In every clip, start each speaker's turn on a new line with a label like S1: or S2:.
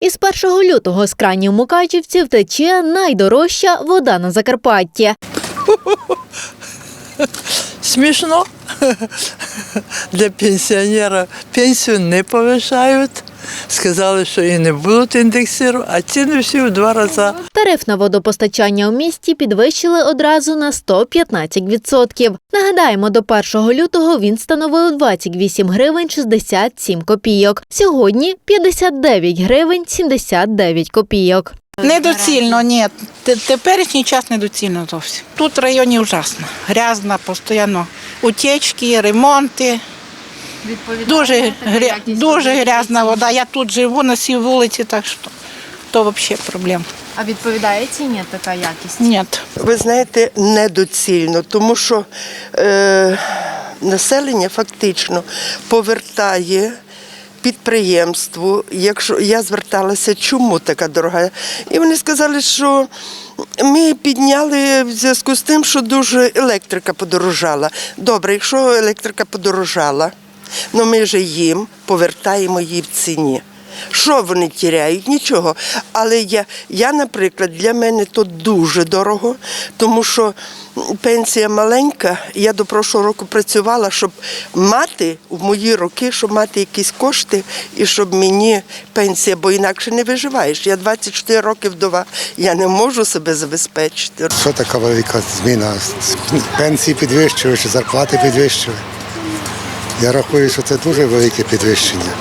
S1: Із 1 лютого з кранів Мукачівців тече найдорожча вода на Закарпатті.
S2: Смішно. Для пенсіонера пенсію не повишають. Сказали, що і не будуть індексувати, а ціни всі в два рази.
S1: Тариф на водопостачання у місті підвищили одразу на 115%. Нагадаємо, до 1 лютого він становив 28 гривень 67 копійок. Сьогодні 59 гривень 79 копійок.
S3: Недоцільно, ні. Теперішній час недоцільно зовсім. Тут в районі ужасно. Грязно, постійно утечки, ремонти. Дуже, гря... дуже грязна вода. Я тут живу на цій вулиці, так що то взагалі проблема.
S4: А відповідає ціні така якість?
S3: Ні.
S5: Ви знаєте, недоцільно, тому що е, населення фактично повертає підприємству. Якщо я зверталася, чому така дорога? І вони сказали, що ми підняли в зв'язку з тим, що дуже електрика подорожала. Добре, якщо електрика подорожала, ну ми ж їм повертаємо її в ціні. Що вони тіряють? Нічого. Але я, я, наприклад, для мене то дуже дорого, тому що пенсія маленька. Я до прошлого року працювала, щоб мати в мої роки, щоб мати якісь кошти і щоб мені пенсія, бо інакше не виживаєш. Я 24 роки вдова, я не можу себе забезпечити.
S6: Що така велика зміна? Пенсії підвищили, чи зарплати підвищили. Я рахую, що це дуже велике підвищення.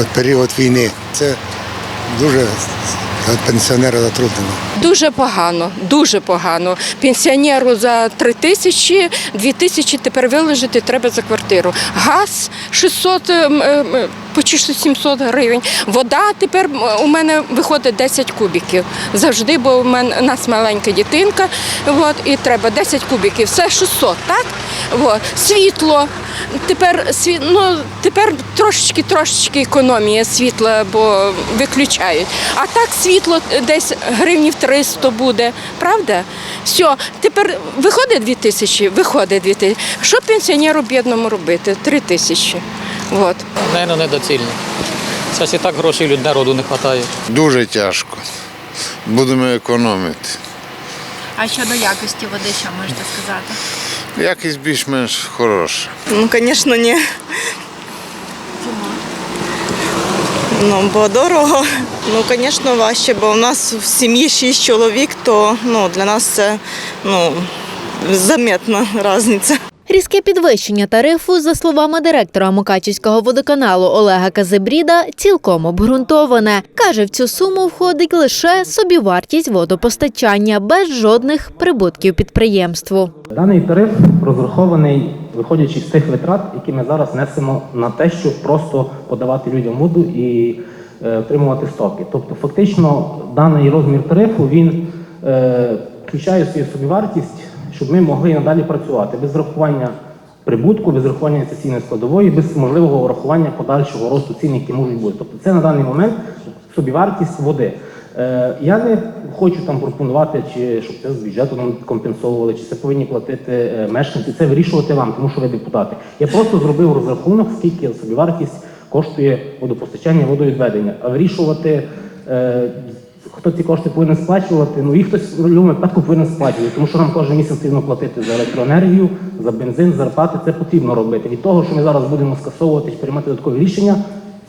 S6: От період війни. Це дуже пенсіонера затруднено.
S7: Дуже погано, дуже погано. Пенсіонеру за 3 тисячі, 2 тисячі тепер виложити треба за квартиру. Газ 600, ем, 700 гривень. Вода тепер у мене виходить 10 кубиків. Завжди, бо у мене у нас маленька дитинка, от, і треба 10 кубиків. Все 600, так? От. Світло. Тепер, ну, тепер трошечки трошечки економія світла, бо виключають. А так світло десь гривнів 300 буде, правда? Все, тепер виходить 2 тисячі, виходить 2 тисячі. Що пенсіонеру бідному робити? 3 тисячі. От.
S8: Наверно, недоцільно. Зараз і так грошей люд- народу не вистачає.
S9: Дуже тяжко. Будемо економити.
S4: А щодо якості води, що можете сказати?
S9: Якість більш-менш хороша.
S10: Ну, звісно, ні. Ну, бо дорого. Ну, звісно, важче, бо у нас в сім'ї шість чоловік, то ну, для нас це ну, заметна різниця.
S1: Різке підвищення тарифу, за словами директора Мукачівського водоканалу Олега Казибріда, цілком обґрунтоване. Каже, в цю суму входить лише собівартість водопостачання без жодних прибутків підприємству.
S11: Даний тариф розрахований, виходячи з тих витрат, які ми зараз несемо на те, щоб просто подавати людям воду і е, отримувати стоки. Тобто, фактично, даний розмір тарифу він е, включає свою собівартість, щоб ми могли надалі працювати без врахування прибутку, без врахування інвестиційної складової, без можливого врахування подальшого росту цін, які можуть бути. Тобто, це на даний момент собівартість води. Е, Я не хочу там пропонувати, чи щоб це з бюджету нам компенсовували, чи це повинні платити е, мешканці. Це вирішувати вам, тому що ви депутати. Я просто зробив розрахунок, скільки собівартість коштує водопостачання, водовідведення. А вирішувати, е, хто ці кошти повинен сплачувати, ну їх хтось в будь-якому випадку повинен сплачувати, тому що нам кожен місяць потрібно платити за електроенергію, за бензин, зарплати. Це потрібно робити. Від того, що ми зараз будемо скасовувати приймати додаткові рішення,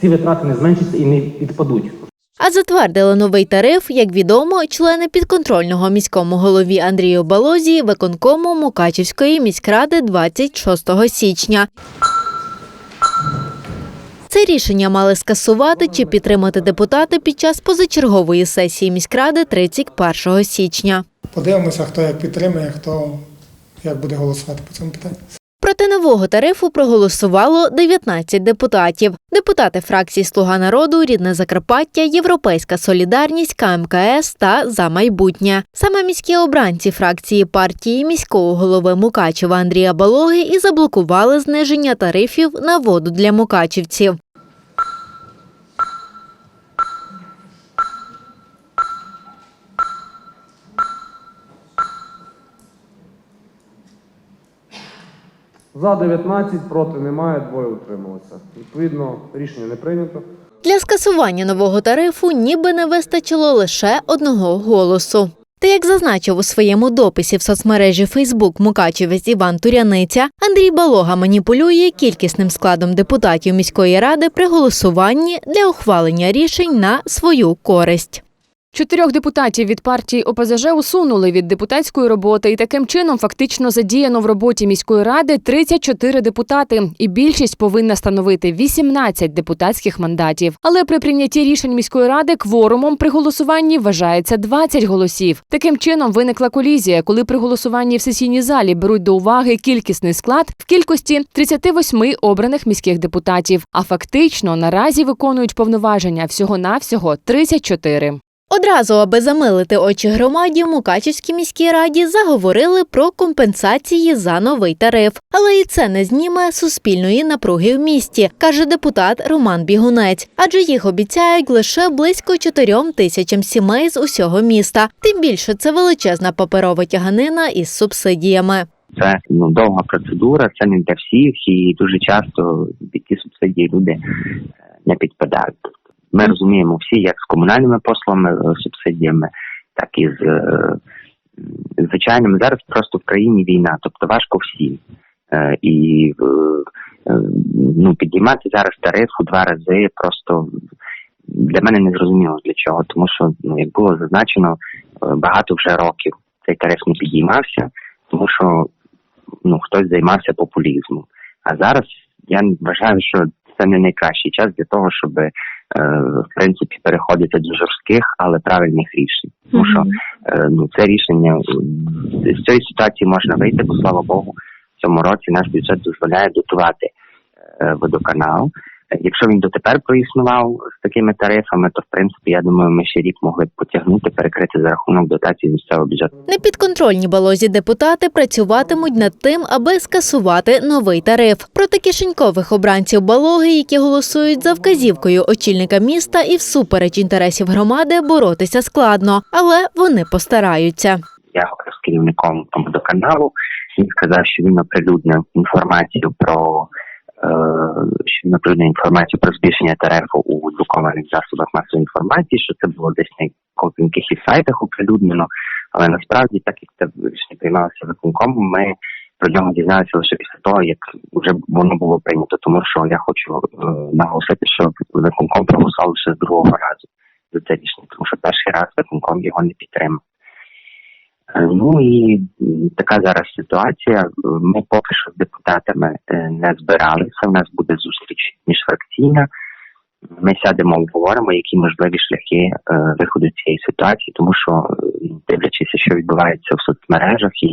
S11: ці витрати не зменшаться і не відпадуть.
S1: А затвердили новий тариф, як відомо, члени підконтрольного міському голові Андрію Балозі виконкому Мукачівської міськради 26 січня. Це рішення мали скасувати чи підтримати депутати під час позачергової сесії міськради 31 січня.
S12: Подивимося, хто як підтримує, хто як буде голосувати по цьому питанню.
S1: Проти нового тарифу проголосувало 19 депутатів. Депутати фракцій Слуга народу, Рідне Закарпаття, Європейська Солідарність, КМКС та За майбутнє. Саме міські обранці фракції партії міського голови Мукачева Андрія Балоги і заблокували зниження тарифів на воду для мукачівців.
S11: За 19, проти немає, двоє утрималося. Відповідно, рішення не прийнято.
S1: Для скасування нового тарифу ніби не вистачило лише одного голосу. Та як зазначив у своєму дописі в соцмережі Фейсбук Мукачевець Іван Туряниця, Андрій Балога маніпулює кількісним складом депутатів міської ради при голосуванні для ухвалення рішень на свою користь.
S13: Чотирьох депутатів від партії ОПЗЖ усунули від депутатської роботи, і таким чином фактично задіяно в роботі міської ради 34 депутати, і більшість повинна становити 18 депутатських мандатів. Але при прийнятті рішень міської ради кворумом при голосуванні вважається 20 голосів. Таким чином виникла колізія, коли при голосуванні в сесійній залі беруть до уваги кількісний склад в кількості 38 обраних міських депутатів. А фактично наразі виконують повноваження всього навсього 34.
S1: Одразу, аби замилити очі громаді, Мукачівській міській раді заговорили про компенсації за новий тариф. Але і це не зніме суспільної напруги в місті, каже депутат Роман Бігунець. Адже їх обіцяють лише близько 4 тисячам сімей з усього міста. Тим більше це величезна паперова тяганина із субсидіями.
S14: Це ну довга процедура, це не для всіх, і дуже часто під ті субсидії люди е, не підпадають. Ми розуміємо всі, як з комунальними послугами, е, субсидіями, так і з е, звичайними. Зараз просто в країні війна, тобто важко всім. Е, І ну, підіймати зараз тариф у два рази просто для мене не зрозуміло для чого, тому що ну як було зазначено, багато вже років цей тариф не підіймався, тому що ну хтось займався популізмом. А зараз я вважаю, що це не найкращий час для того, щоб в принципі переходити до жорстких, але правильних рішень. Тому що е, ну це рішення е, з цієї ситуації можна вийти, бо слава Богу, в цьому році наш бюджет дозволяє дотувати е, водоканал. Якщо він дотепер проіснував з такими тарифами, то в принципі я думаю, ми ще рік могли б потягнути, перекрити за рахунок дотації з місцевого бюджету.
S1: Непідконтрольні балозі депутати працюватимуть над тим, аби скасувати новий тариф. Проти кишенькових обранців балоги, які голосують за вказівкою очільника міста і всупереч інтересів громади, боротися складно, але вони постараються.
S14: Я говорив з керівником водоканалу. Він сказав, що він оприлюднив інформацію про що він інформацію про збільшення тарифу у друкованих засобах масової інформації, що це було десь на якихось сайтах оприлюднено. Але насправді, так як це рішення приймалося виконкомом, ми про нього дізналися лише після того, як вже воно було прийнято. Тому що я хочу е, наголосити, що виконком проголосував лише з другого разу за це рішення, тому що перший раз виконком його не підтримав. Ну і така зараз ситуація. Ми поки що з депутатами е, не збиралися. У нас буде зустріч міжфракційна. Ми сядемо, обговоримо, які можливі шляхи е, виходу цієї ситуації, тому що е, дивлячись, що відбувається в соцмережах і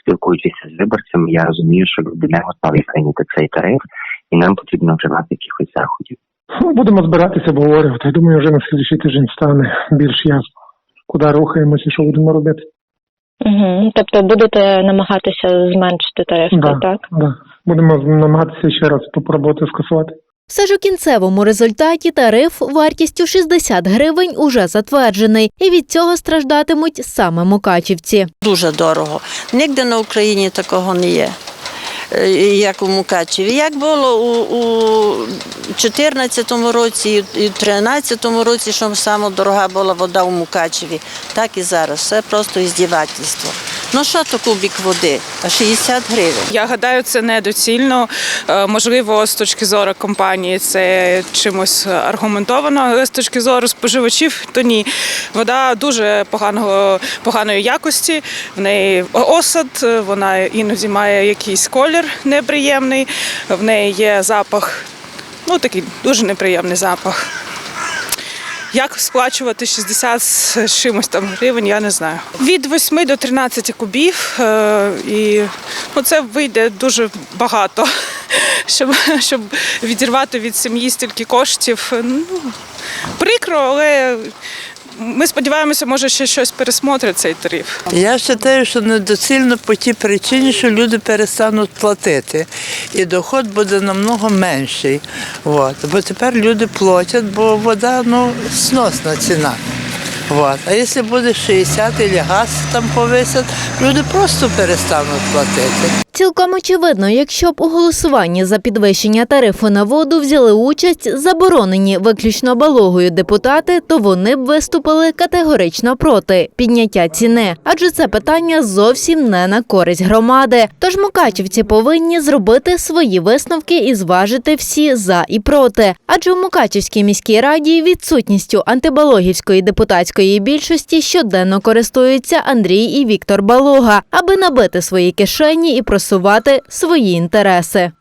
S14: спілкуючись з виборцями, я розумію, що люди не готові прийняти цей тариф, і нам потрібно вживати якихось заходів.
S12: Ну, Будемо збиратися, обговорювати. Я думаю, вже на слідчий тиждень стане більш ясно, куди рухаємося що будемо робити.
S15: Угу. Тобто будете намагатися зменшити тарифи,
S12: Да,
S15: так?
S12: да. Будемо намагатися ще раз спробувати скасувати.
S1: Все ж у кінцевому результаті тариф вартістю 60 гривень уже затверджений, і від цього страждатимуть саме мукачівці.
S16: Дуже дорого. Ніде на Україні такого не є. Е, Як у Мукачеві. Як було у, у 2014 році і у 2013 році, що саме дорога була вода у Мукачеві, так і зараз. Це просто іздівательство. Ну що то кубик води? А 60 гривень.
S17: Я гадаю, це недоцільно. Е, Можливо, з точки зору компанії це чимось аргументовано, але з точки зору споживачів, то ні. Вода дуже поганого, поганої якості, в неї осад, вона іноді має якийсь колір неприємний, в неї є запах, ну такий дуже неприємний запах. Як сплачувати 60 з чимось там гривень, я не знаю. Від 8 до 13 кубів, е, і ну, це вийде дуже багато, щоб, щоб відірвати від сім'ї стільки коштів. Ну, прикро, але ми сподіваємося, може ще щось пересмотрить цей тариф.
S2: Я вважаю, що недоцільно по тій причині, що люди перестануть платити, і доход буде намного менший. От. Бо тепер люди платять, бо вода ну, сносна ціна. От. А якщо буде 60 або газ там повисять, люди просто перестануть платити.
S1: Цілком очевидно, якщо б у голосуванні за підвищення тарифу на воду взяли участь заборонені виключно балогою депутати, то вони б виступили категорично проти підняття ціни, адже це питання зовсім не на користь громади. Тож мукачівці повинні зробити свої висновки і зважити всі за і проти. Адже у Мукачівській міській раді відсутністю антибалогівської депутатської більшості щоденно користуються Андрій і Віктор Балога, аби набити свої кишені і просувати свої інтереси.